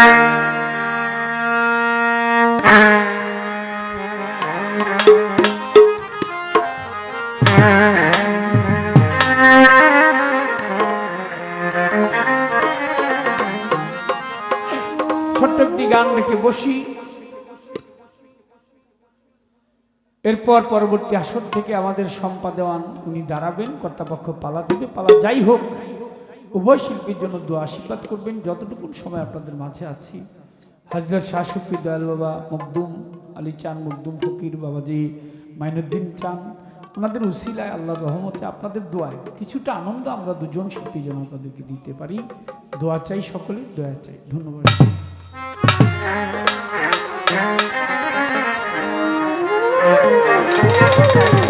ছোট্ট গান রেখে বসি। এরপর পরবর্তী আসর থেকে আমাদের সম্পা দেওয়ান উনি দাঁড়াবেন, কর্তাপক্ষ পালা দেবে, পালা যাই হোক। উভয় শিল্পীর জন্য দোয়া আশীর্বাদ করবেন। যতটুকু সময় আপনাদের মাঝে আছি, হাজরত শাহ সুফি দয়াল বাবা মকদুম আলী চান মকদুম ফকির বাবাজি, মাইনুদ্দিন চান ওনাদের উসিলায় আল্লাহ রহমতে আপনাদের দোয়ায় কিছুটা আনন্দ আমরা দুজন শিল্পী যেন আপনাদেরকে দিতে পারি। দোয়া চাই সকলে দোয়া চাই। ধন্যবাদ। তুমি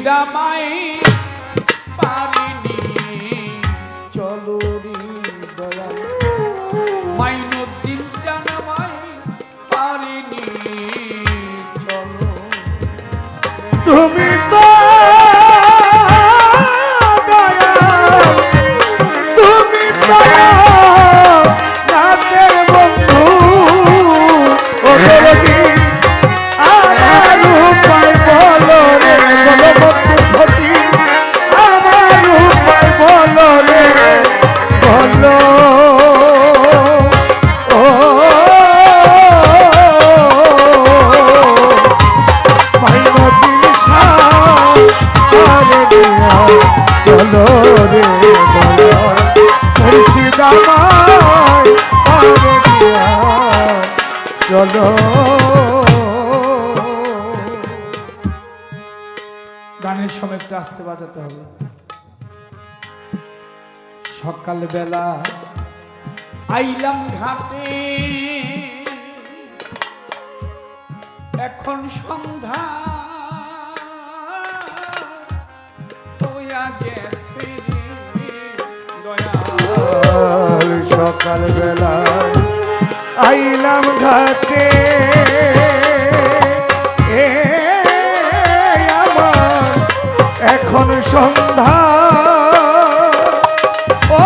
মুর্শিদামাই গানের সময় আসতে বাজাতে হবে। সকালবেলা আইলাম ঘাটে। এখন সন্ধ্যা। সকাল বেলায় আইলাম ঘাটে। এ, আমার এখন সন্ধ্যা। ও,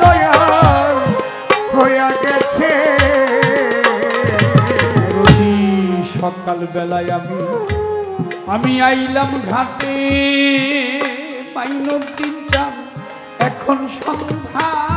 দয়াল গেছে। সকাল বেলায় আমি আমি আইলাম ঘাটে। মাইনুদ্দিন চান এখন সন্ধ্যা।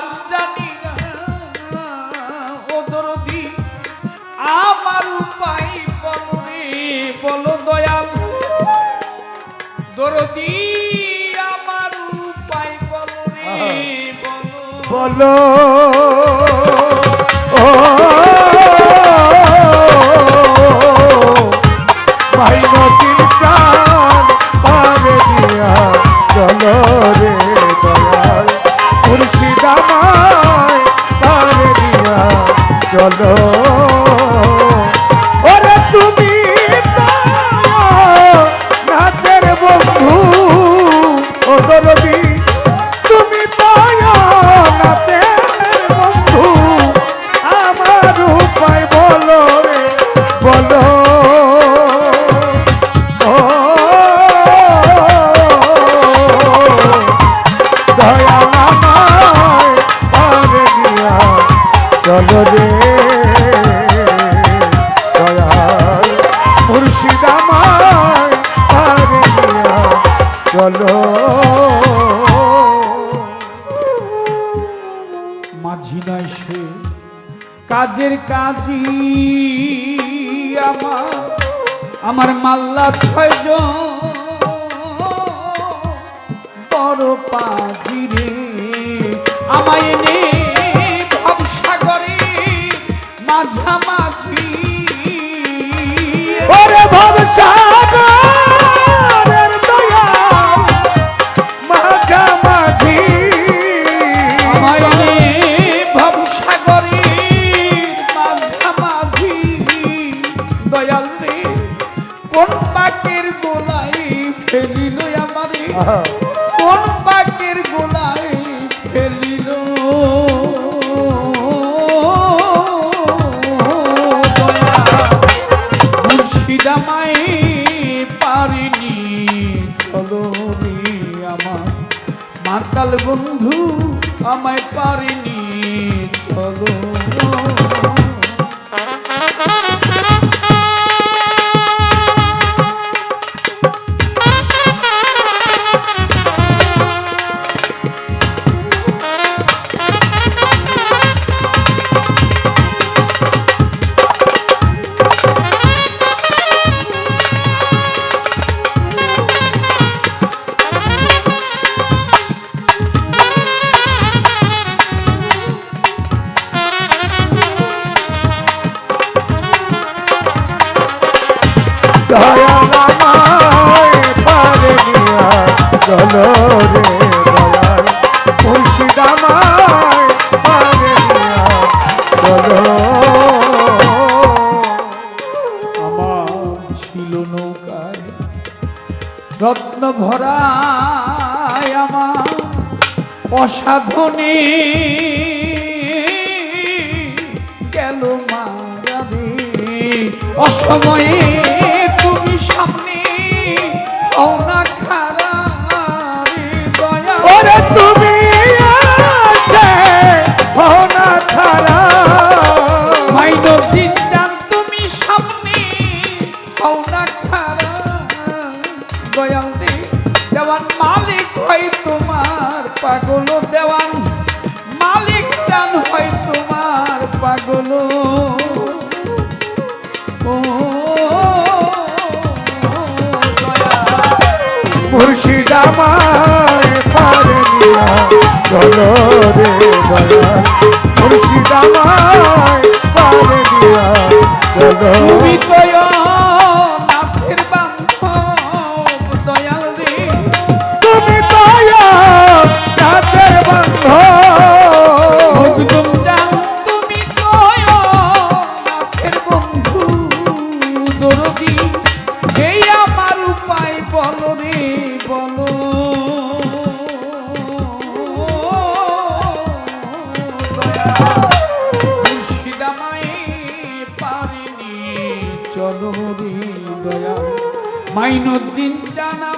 নাম জানি না, ও দরদি, আমার উপায় বলো রে বলো দয়াল। দরদি, আমার উপায় বলো রে বলো। বলো। মাল্লা ছয়জন ফেলিল মুর্শিদামায় পারিনি চলো মাতাল বন্ধু আমায় পারিনি দয়াল আমায় পারে নিয়া চলো রে দয়াল মুর্শিদ আমায় পারে নিয়া চলো আমার ছিল নৌকায় অসময়ে সামনে হও না খারা ওরে তুমি হও খারা মাইনর দিন যান তুমি সামনে হও খারা দয়াল দেওয়ান মালিক হয় তোমার পাগল দেওয়ান মুর্শিদ আমায় পারে নিয়া চলো রে দয়াল মুর্শিদ পারে নিয়া চলো চলো দয়া। মাইনুদ্দিন জানা